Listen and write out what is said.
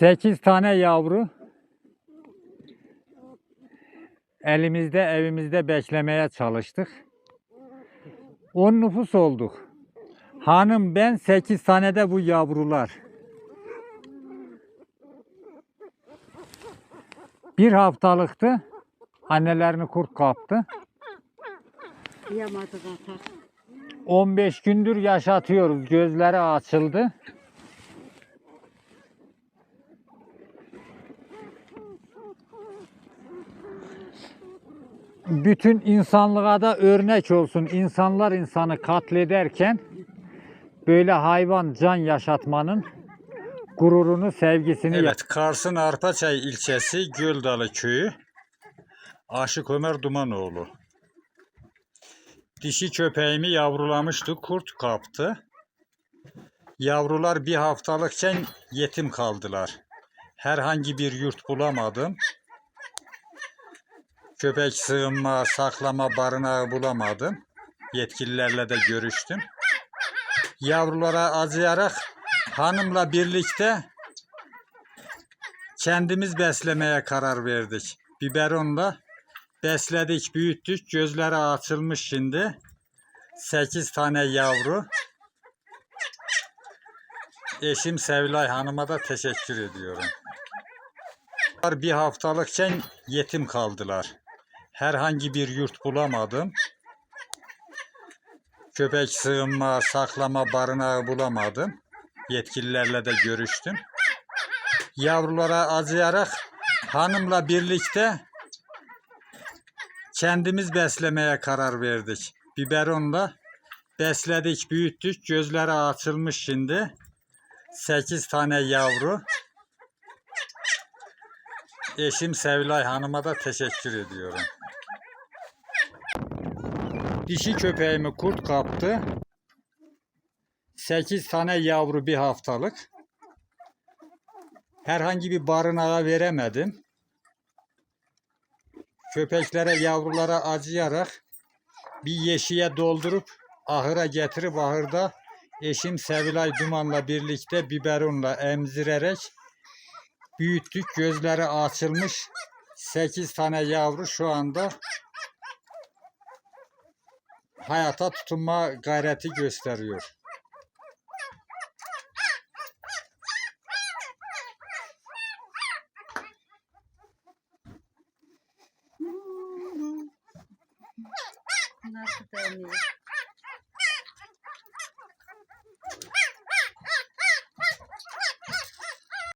8 tane yavru elimizde evimizde beklemeye çalıştık. 10 nüfus olduk. Hanım ben 8 tane de bu yavrular. Bir haftalıktı. Annelerini kurt kaptı. Yamadı zaten. 15 gündür yaşatıyoruz. Gözleri açıldı. Bütün insanlığa da örnek olsun. İnsanlar insanı katlederken böyle hayvan can yaşatmanın gururunu, sevgisini Evet, Kars'ın Arpaçay ilçesi Göldalı köyü. Aşık Ömer Dumanoğlu. Dişi köpeğimi yavrulamıştı, kurt kaptı. Yavrular bir haftalıkken yetim kaldılar. Herhangi bir yurt bulamadım. Köpek sığınma, saklama barınağı bulamadım. Yetkililerle de görüştüm. Yavrulara acıyarak hanımla birlikte kendimiz beslemeye karar verdik. Biberonla besledik, büyüttük. Gözleri açılmış şimdi. 8 tane yavru. Eşim Sevlay Hanım'a da teşekkür ediyorum. Bir haftalıkken yetim kaldılar. Herhangi bir yurt bulamadım. Köpek sığınma, saklama barınağı bulamadım. Yetkililerle de görüştüm. Yavrulara acıyarak hanımla birlikte kendimiz beslemeye karar verdik. Biberonla besledik, büyüttük. Gözleri açılmış şimdi. 8 tane yavru. Eşim Sevlay Hanım'a da teşekkür ediyorum. Dişi köpeğimi kurt kaptı. 8 tane yavru bir haftalık. Herhangi bir barınağa veremedim. Köpeklere, yavrulara acıyarak bir yeşiye doldurup ahıra getirip ahırda eşim Sevilay Duman'la birlikte biberonla emzirerek büyüttük. Gözleri açılmış. 8 tane yavru şu anda hayata tutunma gayreti gösteriyor. Nasıl dönüyor?